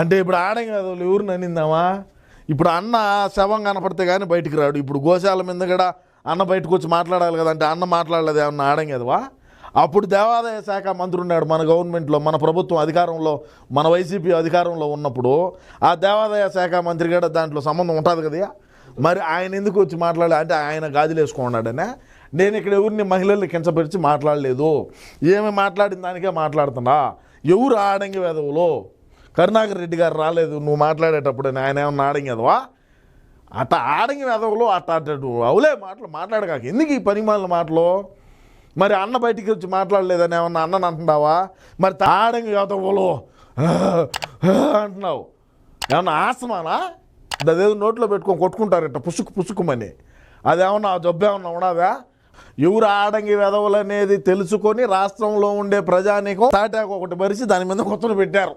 అంటే ఇప్పుడు ఆడంగి వెదవులు ఎవరు నన్నిందామా ఇప్పుడు అన్న శవం కనపడితే కానీ బయటికి రాడు. ఇప్పుడు గోశాల మీద కూడా అన్న బయటకు వచ్చి మాట్లాడాలి కదా అంటే అన్న మాట్లాడలేదు ఏమన్నా ఆడంగి అదవా అప్పుడు దేవాదాయ శాఖ మంత్రి ఉన్నాడు మన గవర్నమెంట్లో మన ప్రభుత్వం అధికారంలో మన వైసీపీ అధికారంలో ఉన్నప్పుడు. ఆ దేవాదాయ శాఖ మంత్రి కూడా దాంట్లో సంబంధం ఉంటుంది కదా మరి ఆయన ఎందుకు వచ్చి మాట్లాడాలి? అంటే ఆయన గాజులు వేసుకున్నాడనే. నేను ఇక్కడ ఎవరిని మహిళల్ని కించపరిచి మాట్లాడలేదు. ఏమి మాట్లాడిన దానికే మాట్లాడుతున్నా. ఎవరు ఆడంగి వెదవులో? కరుణాకర్ రెడ్డి గారు రాలేదు నువ్వు మాట్లాడేటప్పుడు ఆయన ఏమన్నా ఆడంగి వెదవా? అట్ట ఆడంగి వెదవులో అట్ట అట్ట అవులే మాటలు మాట్లాడగాక. ఎందుకు ఈ పనిమాలిన మాటలు? మరి అన్న బయటికి వచ్చి మాట్లాడలేదని ఏమన్నా అన్నని అంటున్నావా? మరి ఆడంగి వెదవులో అంటున్నావు. ఏమన్నా ఆసమానా? అదేదో నోట్లో పెట్టుకొని కొట్టుకుంటారట పుసుకు పుసుకుమని. అదేమన్నా ఆ జబ్బు ఏమన్నా ఉన్నదా? ఎవరు ఆడంగి వెదవులు అనేది తెలుసుకొని రాష్ట్రంలో ఉండే ప్రజానికం తాటాకు ఒకటి మరిచి దాని మీద కొత్తలు పెట్టారు.